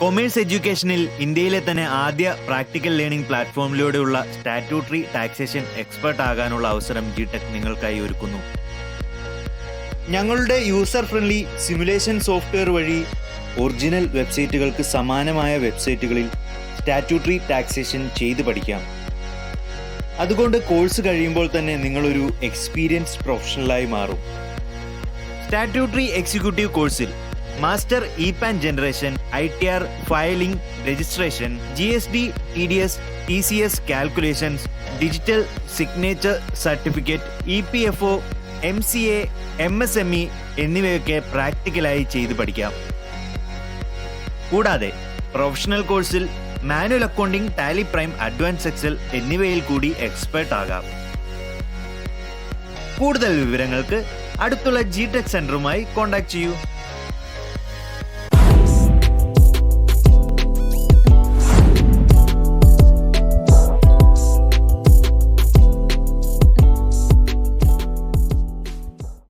Commerce എഡ്യൂക്കേഷനിൽ ഇന്ത്യയിലെ തന്നെ ആദ്യ പ്രാക്ടിക്കൽ ലേണിംഗ് പ്ലാറ്റ്ഫോമിലൂടെയുള്ള സ്റ്റാറ്റ്യൂട്ടറി ടാക്സേഷൻ എക്സ്പെർട്ട് ആകാനുള്ള അവസരം ജി ടെക് നിങ്ങൾക്കായി ഒരുക്കുന്നു. ഞങ്ങളുടെ യൂസർ ഫ്രണ്ട്ലി സിമുലേഷൻ സോഫ്റ്റ്വെയർ വഴി ഒറിജിനൽ വെബ്സൈറ്റുകൾക്ക് സമാനമായ വെബ്സൈറ്റുകളിൽ സ്റ്റാറ്റ്യൂട്ടറി ടാക്സേഷൻ ചെയ്തു പഠിക്കാം. അതുകൊണ്ട് കോഴ്സ് കഴിയുമ്പോൾ തന്നെ നിങ്ങളൊരു എക്സ്പീരിയൻസ്ഡ് പ്രൊഫഷണലായി മാറും. സ്റ്റാറ്റ്യൂട്ടറി എക്സിക്യൂട്ടീവ് കോഴ്സിൽ master E PAN generation I T R filing registration G S D T D S T C S calculations digital signature certificate E P F O M C A M S M E എന്നിവയൊക്കെ പ്രാക്ടിക്കലായി ചെയ്തു പഠിക്കാം. കൂടാതെ professional കോഴ്സിൽ manual accounting Tally Prime advance Excel എന്നിവയിൽ കൂടി expert ആകാം. കൂടുതൽ വിവരങ്ങൾക്ക് അടുത്തുള്ള ജി ടെക് സെന്ററുമായി കോൺടാക്ട് ചെയ്യൂ.